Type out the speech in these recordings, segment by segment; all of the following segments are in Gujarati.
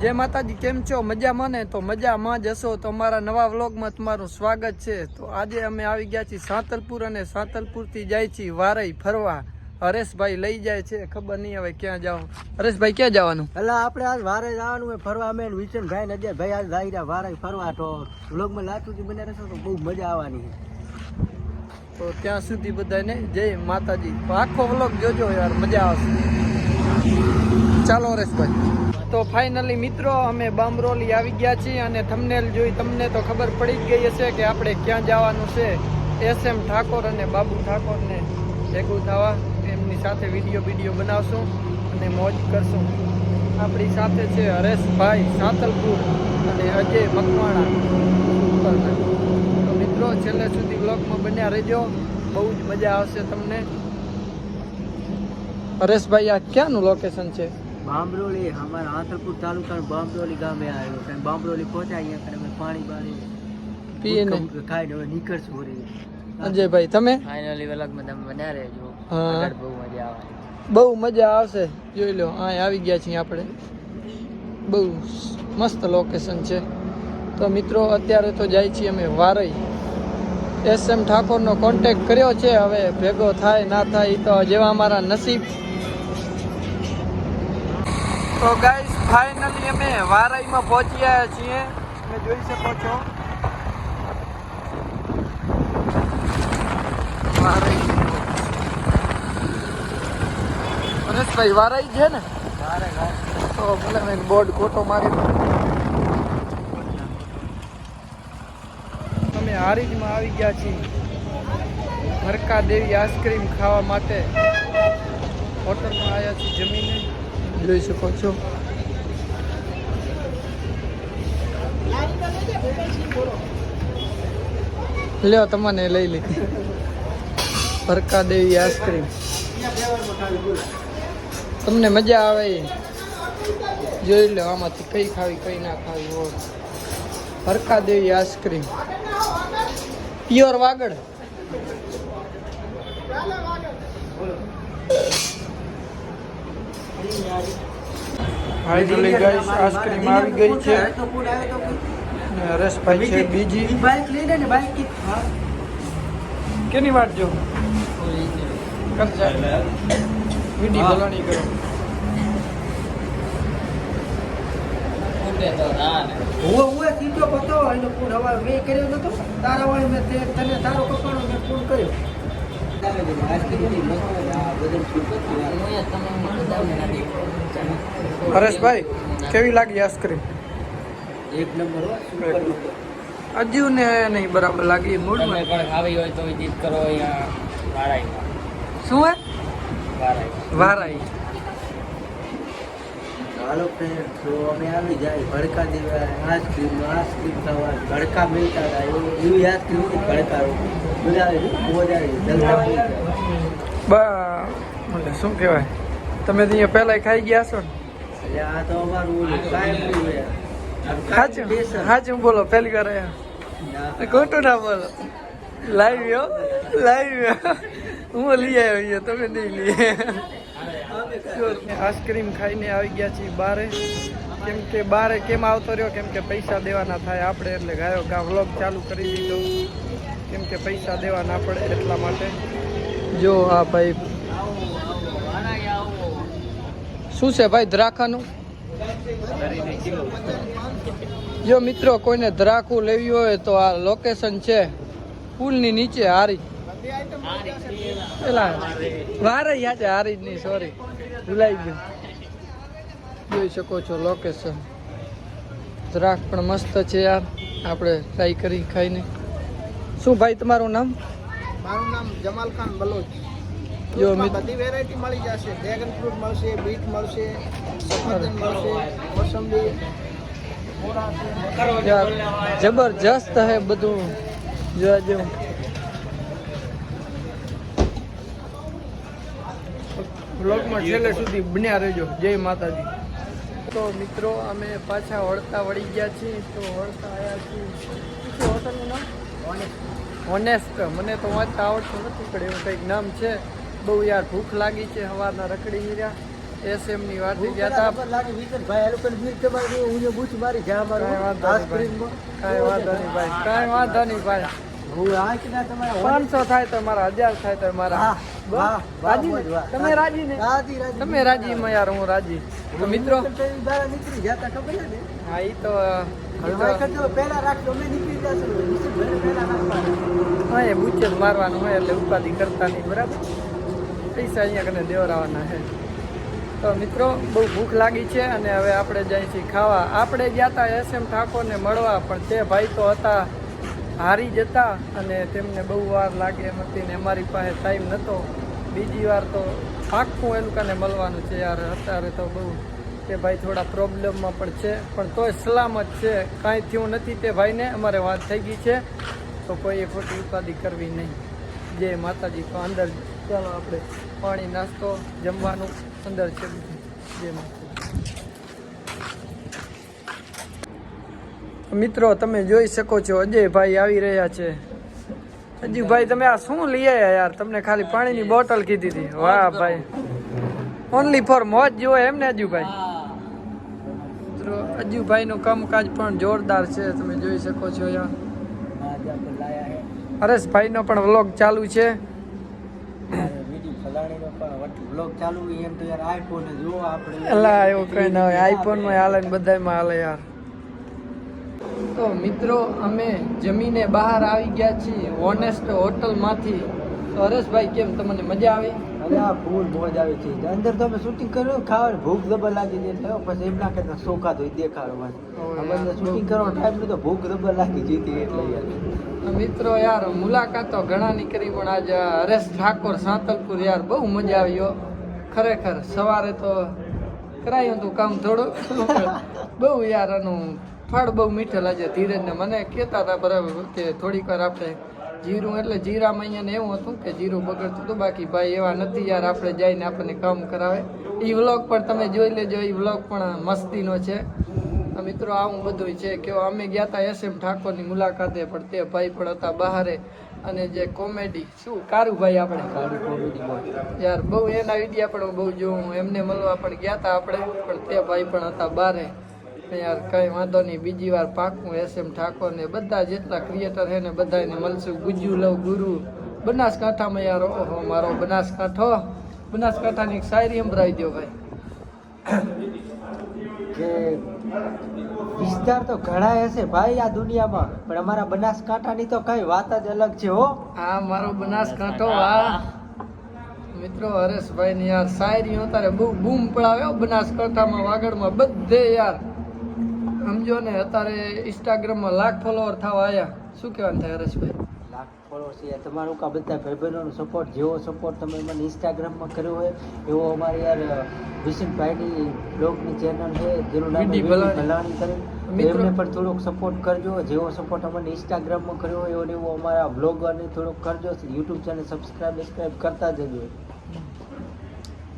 જય માતાજી કેમ છો? મજામાં ને તો મજામાં જશો તો અમારા નવા વ્લોગમાં તમારું સ્વાગત છે. તો આજે અમે આવી ગયા છીએ સાંતલપુર અને સાંતલપુરથી જાય છીએ વારઈ ફરવા. હરેશભાઈ લઈ જાય છે. ખબર નહીં હવે ક્યાં જાવ હરેશભાઈ ક્યાં જવાનું? એટલે આપણે આજ વારે જવાનું હોય ફરવા. અમે વિચન ભાઈ ને અજય ભાઈ આજ જાય રહ્યા વારે ફરવા. તો વ્લોગમાં લાચુજી બને રહેશો તો બહુ મજા આવવાની તો ત્યાં સુધી બધાને જય માતાજી. તો આખો વ્લોગ જોજો યાર મજા આવશે. ચાલો હરેશભાઈ. તો ફાઇનલી મિત્રો, અમે બામરોલી આવી ગયા છીએ અને થમનેલ જોઈ તમને તો ખબર પડી જ ગઈ હશે કે આપણે ક્યાં જવાનું છે. એસ એમ ઠાકોર અને બાબુ ઠાકોરને ભેગું થવા એમની સાથે વીડિયો વીડિયો બનાવશું અને મોજ કરશું. આપણી સાથે છે હરેશભાઈ સાતલપુર અને અજય મકવાણા. તો મિત્રો, છેલ્લે સુધી બ્લોગમાં બન્યા રહેજો. બહુ જ મજા આવશે તમને. હરેશભાઈ, આ ક્યાંનું લોકેશન છે? બામરોલી અમારા આંતરપુર તાલુકાનું બામરોલી ગામે આવ્યો છે. બામરોલી પહોંચ્યા અહીંયા કને અમે પાણી બાણી પીને ખાઈ ખાઈને હવે નીકળશું અંજયભાઈ અજયભાઈ તમે? ફાઇનલી વ્લોગમાં તમે બન્યા રહેજો. હા. આગળ બહુ મજા આવે બહુ મજા આવશે. જોઈ લો હા આવી ગયા છીએ આપણે. બહુ મસ્ત લોકેશન છે. તો મિત્રો અત્યારે તો જાય છીએ અમે વારઈ. એસ એમ ઠાકોરનો કોન્ટેક્ટ કર્યો છે. હવે ભેગો થાય ના થાય એ તો જેવા અમારા નસીબ. તો ગાઈસ ફાઇનલી અમે વારાઈમાં પહોંચી આવ્યા છીએ. તમે જોઈ શકો છો. વારાઈ. પરેશભાઈ વારાઈ છે ને? તો ભલે મેં બોર્ડ ખોટો મારી અમે હારીજમાં આવી ગયા છીએ. હરકા દેવી આઈસ્ક્રીમ ખાવા માટે. હોટલમાં આવ્યા છીએ જમીને. જોઈ શકો છો. લ્યો તમને લઈ લીધી. Bharka Devi ice cream. તમને મજા આવે જોઈ લો આમાંથી કઈ ખાવી, કઈ ના ખાવી હોય. Bharka Devi ice cream. Pure Vagad. Finally guys ice cream આવી ગઈ છે. હરેશભાઈ છે બીજી બાઇક લઈને ને બાઇક કેની વાટ જો? વિડી હા. ભલાણી કરો. હું હું સીધો પતો એનો ફોન હવે મેં કર્યો નતો. તારા વાળી મેં તે તને તારો કપડો મેં ફોન કર્યો. હરેશભાઈ કેવી લાગી આઈસ્ક્રીમ? એક નંબર હો, અજીવ ને નહીં બરાબર લાગી તમે મૂડમાં. પણ ખાવી હોય તો વિઝિટ કરો અહીંયા શું હે? વારાઈ વારાઈ. હાલો friends, તો અમે આવી જાય ભડકા દેવા આઈસ્ક્રીમ આઈસ્ક્રીમ ખાવા. ભડકા મિલતા હતા એવું એવી આઈસ્ક્રીમ ભડકા બા શું કહેવાય? તમે તો અહીંયા પહેલાં ખાઈ ગયા છો ને? સાચું સાચું બોલો, પહેલી વાર. ખોટું ના બોલો. લાઈવ યો લાઈવ હું. લઈ આવ્યો અહીંયા, તમે નહીં લઈ આઈસ્ક્રીમ ખાઈને આવી ગયા છીએ બારે. કેમ કે બારે કેમ આવતો રહ્યો? કેમ કે પૈસા દેવાના થાય આપણે, એટલે ગાયો ગા વ્લોગ ચાલુ કરી દીધો. કેમ કે પૈસા દેવા ના પડે એટલા માટે. જો આ ભાઈ, શું છે ભાઈ દ્રાખાનું? જો મિત્રો કોઈને દ્રાખું લેવી હોય તો આ લોકેશન છે પુલની નીચે, હારી. પેલા વારે હારી જ નહીં સોરી જોઈ શકો છો લોકેશન દ્રાક પણ મસ્ત છે યાર. આપણે ટ્રાય કરી ખાઈને. શું ભાઈ તમારું નામ? મારું નામ જમાલ ખાન બલોચ. જો બધી વેરાયટી મળી જશે. ડ્રેગન ફ્રૂટ મળશે બીટ મળશે સફરજન મળશે મોસંબી જબરજસ્ત હે બધું. જોવા જેવું બ્લોગમાં છેલ્લે સુધી બન્યા રહેજો. જય માતાજી. તો મિત્રો અમે પાછા વળતા વળી ગયા છીએ. તો વળતા આવ્યા છીએ. શું હોટલનું નામ? ઓનેસ્ટ મને તો વાંચતા આવડતું નથી પણ એવું કંઈક નામ છે. બહુ યાર ભૂખ લાગી છે સવારના રખડી ગયા હતા. લાગે. વિકેટ ભાઈ આ લોકોને બીક તમારે જેવું હું બૂચ મારી જા મારું? કાંઈ વાંધો નહીં ભાઈ. કાંઈ વાંધો નહીં ભાઈ. હું આ કે તમારા પાંચસો થાય તો મારા હજાર થાય તો મારા. તમે રાજી ને? રાજી, રાજી. તમે રાજી માં યાર હું રાજી. મિત્રો? નીકળી જતા ખબર ને? હા એ તો હા, એ બુચે જ મારવાનું હોય એટલે ઉપાધિ કરતા નહીં, બરાબર? પૈસા અહીંયા કને દેવરાવાના છે. તો મિત્રો, બહુ ભૂખ લાગી છે અને હવે આપણે જઈએ છીએ ખાવા. આપણે ગયા હતા એસ એમ ઠાકોરને મળવા, પણ તે ભાઈ તો હતા, હારી જતા અને તેમને બહુ વાર લાગે એમ હતી ને અમારી પાસે ટાઈમ નહોતો બીજી વાર તો પાક્કું એ લોકોને મળવાનું છે યાર. અત્યારે તો બહુ તે ભાઈ થોડા પ્રોબ્લેમમાં પણ છે, પણ તોય સલામત છે. કાંઈ થયું નથી તે ભાઈને, અમારે વાત થઈ ગઈ છે. તો કોઈએ ખોટી ઉપાધિ કરવી નહીં. જે માતાજી, તો અંદર ચાલો આપણે પાણી, નાસ્તો, જમવાનું અંદર છે જે મિત્રો, તમે જોઈ શકો છો અજયભાઈ આવી રહ્યા છે. અજયભાઈ તમે આ શું લઈ આવ્યા યાર? તમને ખાલી પાણીની બોટલ કીધી હતી. વાહ, ભાઈ. ઓનલી ફોર મોજ જુઓ એમ ને અજુભાઈ મિત્રો અજુભાઈનું કામકાજ પણ જોરદાર છે, તમે જોઈ શકો છો લાયા હરેશભાઈનો પણ વ્લોગ ચાલુ છે. તો મિત્રો, અમે જમીને બહાર આવી ગયા છીએ ઓનેસ્ટ હોટલમાંથી તો હરેશભાઈ કેમ તમને મજા આવી? અરે આ ફૂલ મોજ આવે છે. અંદર તો અમે શૂટિંગ કર્યું ખાવાનું ભૂખ જબર લાગી ગઈ એટલે પછી એમ ના કહેતા સોખા તો દેખાડો ઓય અમે શૂટિંગ કરવાનો ટાઈમ તો ભૂખ જબર લાગી જીતી એટલે યાર. મિત્રો યાર મુલાકાતો ઘણાની કરી પણ આજે હરેશ ઠાકોર સાંતલપુર યાર બહુ મજા આવ્યો ખરેખર સવારે તો કરાયું હતું કામ થોડું બહુ યાર એનું ફળ બહુ મીઠેલા છે ધીરજ ને મને કહેતા હતા બરાબર કે થોડીક વાર આપણે જીરું એટલે જીરામાં અહીંયા એવું હતું કે જીરું બગડતું હતું. બાકી ભાઈ એવા નથી યાર આપણે જઈને આપણને કામ કરાવે. એ વ્લોગ પણ તમે જોઈ લેજો એ વ્લોગ પણ મસ્તીનો છે. મિત્રો આવું બધું છે. કે અમે ગયા હતા એસ એમ ઠાકોરની મુલાકાતે પણ તે ભાઈ પણ હતા બહારે. અને જે કોમેડી શું કારુભાઈ આપણે? સારું કોમેડી યાર બહુ એના વિડીયા પણ બહુ જોઉં એમને મળવા પણ ગયા હતા આપણે પણ તે ભાઈ પણ હતા બારે ને યાર કઈ વાંધો નહીં. બીજી વાર પાકું એસ એમ ઠાકોર ને બધા જેટલા ક્રિએટર છે ને બધાને મળશું. ગુજ્જુ લવ ગુરુ. બનાસકાંઠામાં યાર ઓહો મારો બનાસકાંઠો. બનાસકાંઠાની એક શાયરી સંભળાવી દો ભાઈ. કે વિસ્તાર તો ઘણા હશે ભાઈ આ દુનિયામાં પણ અમારા બનાસકાંઠાની તો કઈ વાત જ અલગ છે હો. હા મારો બનાસકાંઠો આ મિત્રો હરેશભાઈ ની યાર શાયરી અત્યારે બહુ બૂમ પડાવે હો. બનાસકાંઠામાં વાગડમાં બધે યાર. સમજો ને અત્યારે ઇન્સ્ટાગ્રામમાં લાખ ફોલોવર થવા આવ્યા શું કહેવાનું થાય હરેશભાઈ? લાખ ફોલોઅર્સ છે. તમારું કા બધા ભાઈબંધોનો સપોર્ટ જેવો સપોર્ટ તમે મને ઇન્સ્ટાગ્રામમાં કર્યો હોય એવો અમારે યાર વિશિનભાઈની બ્લોગની ચેનલ છે જેનું નામ ભલાણી. કરે એમને પણ થોડોક સપોર્ટ કરજો. જેવો સપોર્ટ અમને ઇન્સ્ટાગ્રામમાં કર્યો હોય એવો ને એવો અમારા બ્લોગરને થોડોક કરજો. યુટ્યુબ ચેનલ સબસ્ક્રાઇબ બસ્ક્રાઇબ કરતા જજો.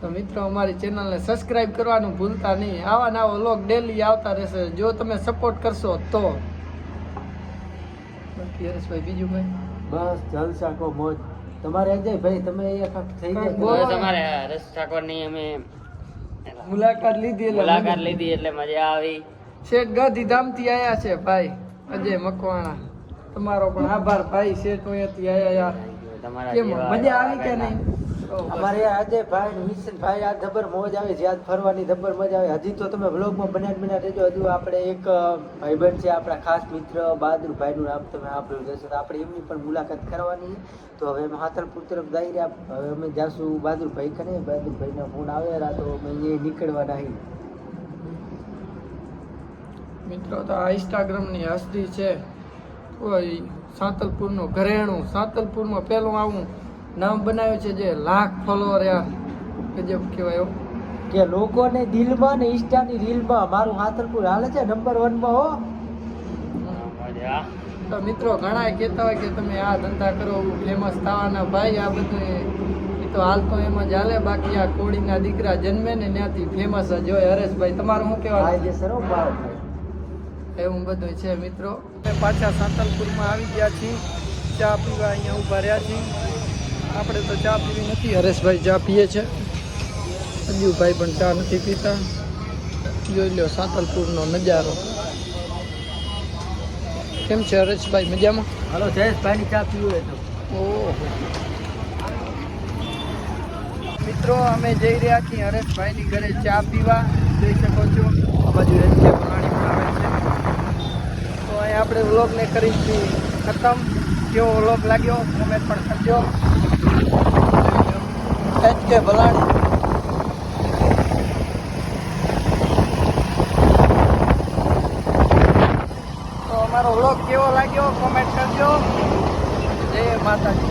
તો મિત્રો અમારી ચેનલને સબસ્ક્રાઇબ કરવાનું ભૂલતા નહીં. આવા નવા લોક ડેલી આવતા રહેશે. જો તમે સપોર્ટ કરશો તો. બાકી હરેશભાઈ બીજું ભાઈ બસ જલસા કો મોજ. તમારે અજય ભાઈ તમે એક થઈ ગયા બોલો. તમારે હરેશ ઠાકોરની અમે મુલાકાત લીધી એટલે મુલાકાત લીધી એટલે મજા આવી. શેઠ ગાંધીધામથી આવ્યા છે ભાઈ અજય મકવાણા. તમારો પણ આભાર ભાઈ શેઠ અહીંયાથી આવ્યા યાર. તમારા કેમ મજા આવી કે નહીં. અમારે આજે ભાઈ, મિશન ભાઈ, આ જબર મોજ આવે છે આજ ફરવાની જબર મજા આવે. હજી તો તમે વ્લોગમાં બનાવી બનાવી રહેજો. હજુ આપણે એક ભાઈબંધ છે, આપણા ખાસ મિત્ર, બહાદુર ભાઈનું નામ તમે સાંભળ્યું જશે તો આપણે એમની પણ મુલાકાત કરવાની. તો હવે અમે હાથલપુર તરફ જઈ રહ્યા. હવે અમે જાશું બહાદુર ભાઈ કને. બહાદુર ભાઈના ફોન આવેલા તો અમે એ નીકળવાના મિત્રો તો આ ઇન્સ્ટાગ્રામની હસ્તી છે. સાંતલપુરનું ઘરેણું. સાંતલપુરમાં પહેલું આવું. નામ બનાવ્યું છે જે લાખ ફોલોવર કે ગજબ કહેવાય. કે લોકોને દિલમાં ને ઇન્સ્ટાની રીલમાં મારું હાથરપુર હાલે છે નંબર વનમાં હો. તો મિત્રો ઘણા કહેતા હોય કે તમે આ ધંધા કરો ફેમસ થવાના ભાઈ આ બધું એ. તો હાલ તો એમ જ હાલે બાકી આ કોળીના દીકરા જન્મે ને ત્યાંથી ફેમસ જ હોય હરેશભાઈ. તમારું શું કહેવાય ભાઈ એવું બધું છે મિત્રો. પાછા સાંતલપુરમાં આવી ગયા છીએ. ચા પીવા અહીંયા ઊભા રહ્યા છીએ. આપણે તો ચા પીવી નથી. હરેશભાઈ ચા પીએ છે. સંજીવભાઈ પણ ચા નથી પીતા. જોઈ લો સાતલપુરનો નજારો. કેમ છે હરેશભાઈ મજામાં? હાલો જયેશભાઈની ચા પીવું તો. ઓહો. મિત્રો અમે જઈ રહ્યા છીએ હરેશભાઈની ઘરે ચા પીવા. જઈ શકો છો આ બાજુ રજિયા પાણી પણ આવે છે. તો અહીં આપણે વ્લોગને કરી ખતમ. કેવો વ્લોગ લાગ્યો? કોમેન્ટ પણ કરજો. એચ કે ભલાણી તો અમારો વ્લોગ કેવો લાગ્યો? કોમેન્ટ કરજો. જય માતાજી.